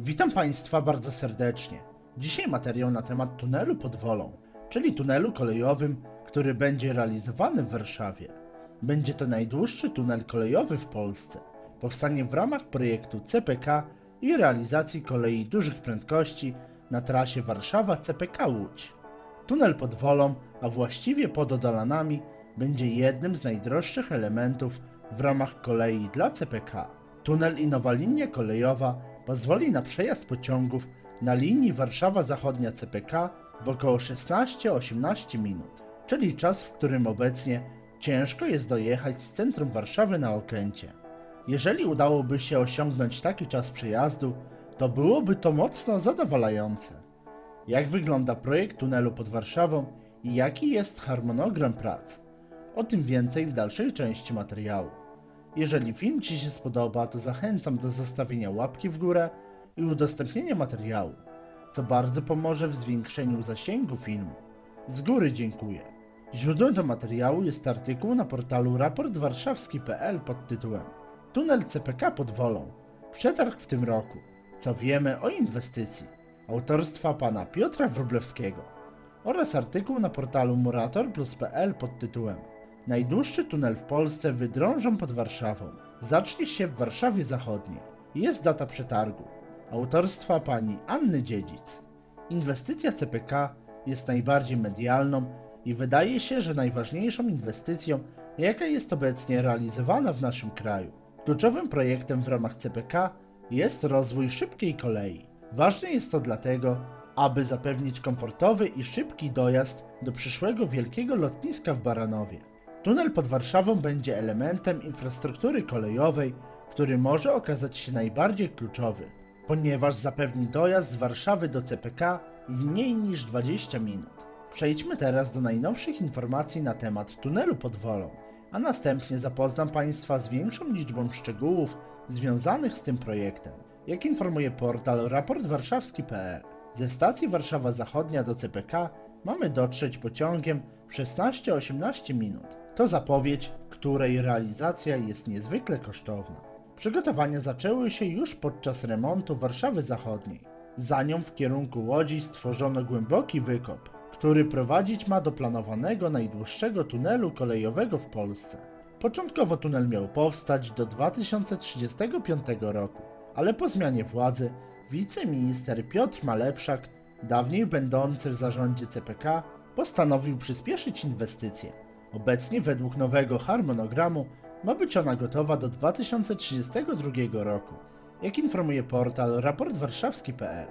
Witam Państwa bardzo serdecznie. Dzisiaj materiał na temat tunelu pod Wolą, czyli tunelu kolejowym, który będzie realizowany w Warszawie. Będzie to najdłuższy tunel kolejowy w Polsce. Powstanie w ramach projektu CPK i realizacji kolei dużych prędkości na trasie Warszawa-CPK Łódź. Tunel pod Wolą, a właściwie pod Odolanami, będzie jednym z najdroższych elementów w ramach kolei dla CPK. Tunel i nowa linia kolejowa pozwoli na przejazd pociągów na linii Warszawa Zachodnia CPK w około 16-18 minut, czyli czas, w którym obecnie ciężko jest dojechać z centrum Warszawy na Okęcie. Jeżeli udałoby się osiągnąć taki czas przejazdu, to byłoby to mocno zadowalające. Jak wygląda projekt tunelu pod Warszawą i jaki jest harmonogram prac? O tym więcej w dalszej części materiału. Jeżeli film Ci się spodoba, to zachęcam do zostawienia łapki w górę i udostępnienia materiału, co bardzo pomoże w zwiększeniu zasięgu filmu. Z góry dziękuję. Źródłem do materiału jest artykuł na portalu raportwarszawski.pl pod tytułem Tunel CPK pod Wolą. Przetarg w tym roku. Co wiemy o inwestycji? Autorstwa pana Piotra Wróblewskiego oraz artykuł na portalu muratorplus.pl pod tytułem Najdłuższy tunel w Polsce wydrążą pod Warszawą. Zacznie się w Warszawie Zachodniej. Jest data przetargu. Autorstwa pani Anny Dziedzic. Inwestycja CPK jest najbardziej medialną i wydaje się, że najważniejszą inwestycją, jaka jest obecnie realizowana w naszym kraju. Kluczowym projektem w ramach CPK jest rozwój szybkiej kolei. Ważne jest to dlatego, aby zapewnić komfortowy i szybki dojazd do przyszłego wielkiego lotniska w Baranowie. Tunel pod Warszawą będzie elementem infrastruktury kolejowej, który może okazać się najbardziej kluczowy, ponieważ zapewni dojazd z Warszawy do CPK w mniej niż 20 minut. Przejdźmy teraz do najnowszych informacji na temat tunelu pod Wolą, a następnie zapoznam Państwa z większą liczbą szczegółów związanych z tym projektem. Jak informuje portal raportwarszawski.pl, ze stacji Warszawa Zachodnia do CPK mamy dotrzeć pociągiem w 16-18 minut. To zapowiedź, której realizacja jest niezwykle kosztowna. Przygotowania zaczęły się już podczas remontu Warszawy Zachodniej. Za nią w kierunku Łodzi stworzono głęboki wykop, który prowadzić ma do planowanego najdłuższego tunelu kolejowego w Polsce. Początkowo tunel miał powstać do 2035 roku, ale po zmianie władzy wiceminister Piotr Malepszak, dawniej będący w zarządzie CPK, postanowił przyspieszyć inwestycje. Obecnie według nowego harmonogramu ma być ona gotowa do 2032 roku. Jak informuje portal raportwarszawski.pl,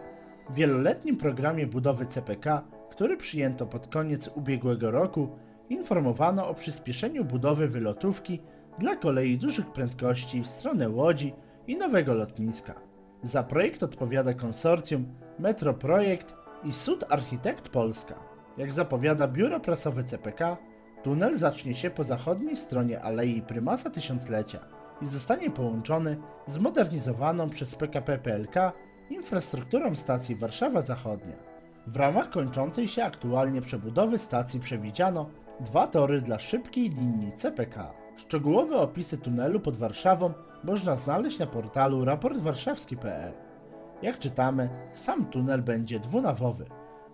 w wieloletnim programie budowy CPK, który przyjęto pod koniec ubiegłego roku, informowano o przyspieszeniu budowy wylotówki dla kolei dużych prędkości w stronę Łodzi i nowego lotniska. Za projekt odpowiada konsorcjum Metroprojekt i Sud Architekt Polska. Jak zapowiada biuro prasowe CPK, tunel zacznie się po zachodniej stronie Alei Prymasa Tysiąclecia i zostanie połączony z zmodernizowaną przez PKP PLK infrastrukturą stacji Warszawa Zachodnia. W ramach kończącej się aktualnie przebudowy stacji przewidziano dwa tory dla szybkiej linii CPK. Szczegółowe opisy tunelu pod Warszawą można znaleźć na portalu raportwarszawski.pl. Jak czytamy, sam tunel będzie dwunawowy.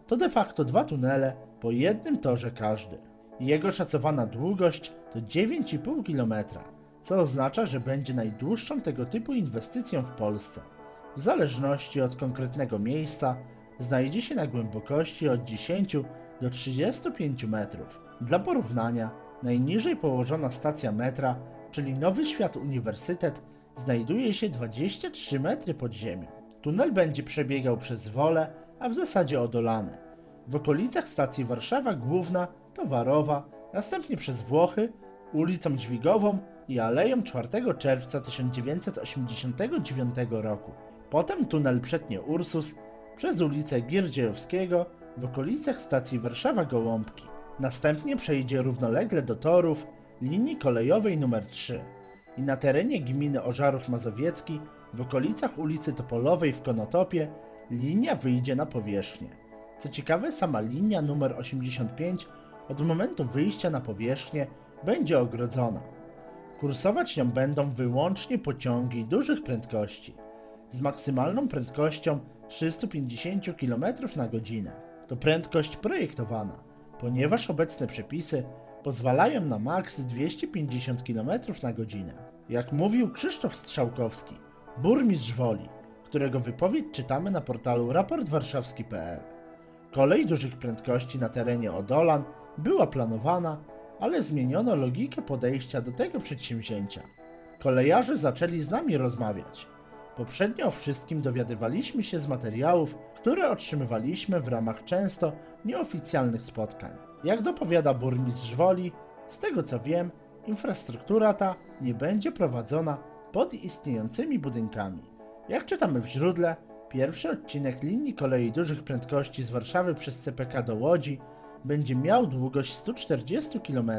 To de facto dwa tunele po jednym torze każdy. Jego szacowana długość to 9,5 km, co oznacza, że będzie najdłuższą tego typu inwestycją w Polsce. W zależności od konkretnego miejsca znajdzie się na głębokości od 10 do 35 metrów. Dla porównania, najniżej położona stacja metra, czyli Nowy Świat Uniwersytet, znajduje się 23 metry pod ziemią. Tunel będzie przebiegał przez Wolę, a w zasadzie Odolany. W okolicach stacji Warszawa Główna, Towarowa, następnie przez Włochy, ulicą Dźwigową i Aleją 4 czerwca 1989 roku. Potem tunel przetnie Ursus przez ulicę Gierdziejowskiego w okolicach stacji Warszawa Gołąbki. Następnie przejdzie równolegle do torów linii kolejowej nr 3 i na terenie gminy Ożarów Mazowiecki w okolicach ulicy Topolowej w Konotopie linia wyjdzie na powierzchnię. Co ciekawe, sama linia numer 85 od momentu wyjścia na powierzchnię będzie ogrodzona. Kursować nią będą wyłącznie pociągi dużych prędkości. z maksymalną prędkością 350 km na godzinę. To prędkość projektowana, ponieważ obecne przepisy pozwalają na maks 250 km na godzinę. Jak mówił Krzysztof Strzałkowski, burmistrz Woli, którego wypowiedź czytamy na portalu raportwarszawski.pl. Kolej dużych prędkości na terenie Odolan była planowana, ale zmieniono logikę podejścia do tego przedsięwzięcia. Kolejarze zaczęli z nami rozmawiać. Poprzednio o wszystkim dowiadywaliśmy się z materiałów, które otrzymywaliśmy w ramach często nieoficjalnych spotkań. Jak dopowiada burmistrz Woli, z tego co wiem, infrastruktura ta nie będzie prowadzona pod istniejącymi budynkami. Jak czytamy w źródle, pierwszy odcinek linii kolei dużych prędkości z Warszawy przez CPK do Łodzi będzie miał długość 140 km.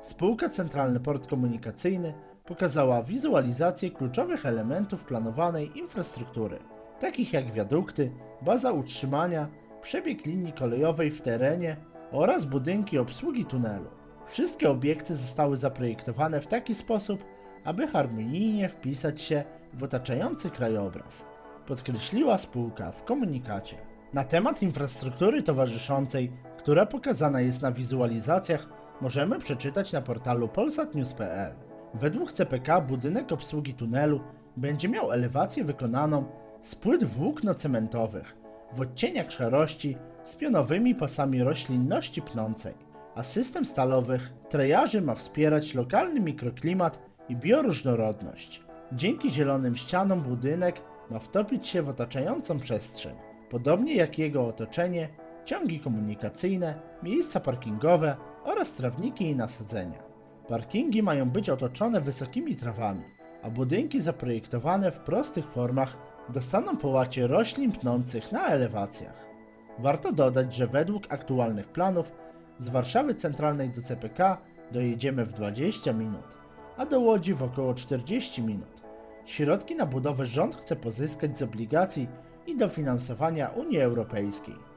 Spółka Centralny Port Komunikacyjny pokazała wizualizację kluczowych elementów planowanej infrastruktury, takich jak wiadukty, baza utrzymania, przebieg linii kolejowej w terenie oraz budynki obsługi tunelu. Wszystkie obiekty zostały zaprojektowane w taki sposób, aby harmonijnie wpisać się w otaczający krajobraz, podkreśliła spółka w komunikacie. Na temat infrastruktury towarzyszącej, która pokazana jest na wizualizacjach, możemy przeczytać na portalu polsatnews.pl. Według CPK budynek obsługi tunelu będzie miał elewację wykonaną z płyt włókno-cementowych w odcieniach szarości z pionowymi pasami roślinności pnącej, a system stalowych trejaży ma wspierać lokalny mikroklimat i bioróżnorodność. Dzięki zielonym ścianom budynek ma wtopić się w otaczającą przestrzeń, podobnie jak jego otoczenie, ciągi komunikacyjne, miejsca parkingowe oraz trawniki i nasadzenia. Parkingi mają być otoczone wysokimi trawami, a budynki zaprojektowane w prostych formach dostaną połacie roślin pnących na elewacjach. Warto dodać, że według aktualnych planów z Warszawy Centralnej do CPK dojedziemy w 20 minut, a do Łodzi w około 40 minut. Środki na budowę rząd chce pozyskać z obligacji i dofinansowania Unii Europejskiej.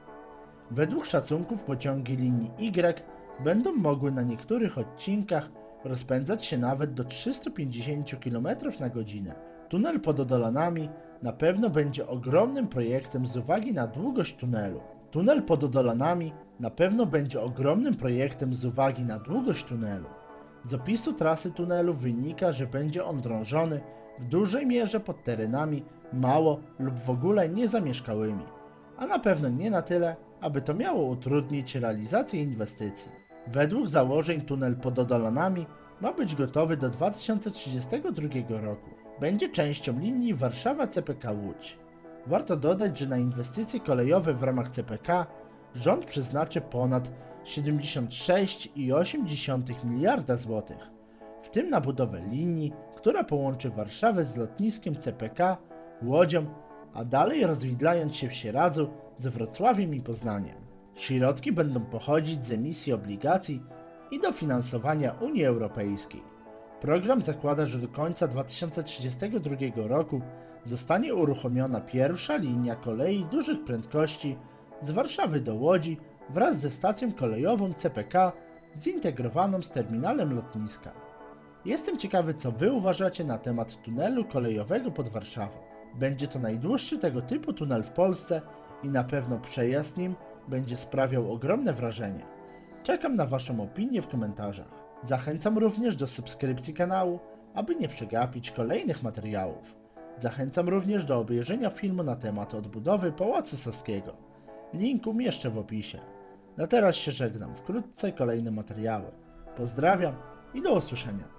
Według szacunków pociągi linii Y będą mogły na niektórych odcinkach rozpędzać się nawet do 350 km na godzinę. Tunel pod Odolanami na pewno będzie ogromnym projektem z uwagi na długość tunelu. Tunel pod Odolanami na pewno będzie ogromnym projektem z uwagi na długość tunelu. Z opisu trasy tunelu wynika, że będzie on drążony w dużej mierze pod terenami mało lub w ogóle niezamieszkałymi, a na pewno nie na tyle, aby to miało utrudnić realizację inwestycji. Według założeń tunel pod Odolanami ma być gotowy do 2032 roku. Będzie częścią linii Warszawa-CPK Łódź. Warto dodać, że na inwestycje kolejowe w ramach CPK rząd przeznaczy ponad 76,8 miliarda złotych, w tym na budowę linii, która połączy Warszawę z lotniskiem CPK, Łodzią, a dalej rozwidlając się w Sieradzu z Wrocławiem i Poznaniem. Środki będą pochodzić z emisji obligacji i dofinansowania Unii Europejskiej. Program zakłada, że do końca 2032 roku zostanie uruchomiona pierwsza linia kolei dużych prędkości z Warszawy do Łodzi wraz ze stacją kolejową CPK zintegrowaną z terminalem lotniska. Jestem ciekawy, co Wy uważacie na temat tunelu kolejowego pod Warszawą. Będzie to najdłuższy tego typu tunel w Polsce i na pewno przejazd nim będzie sprawiał ogromne wrażenie. Czekam na Waszą opinię w komentarzach. Zachęcam również do subskrypcji kanału, aby nie przegapić kolejnych materiałów. Zachęcam również do obejrzenia filmu na temat odbudowy Pałacu Saskiego. Link umieszczę w opisie. Na teraz się żegnam, wkrótce kolejne materiały. Pozdrawiam i do usłyszenia.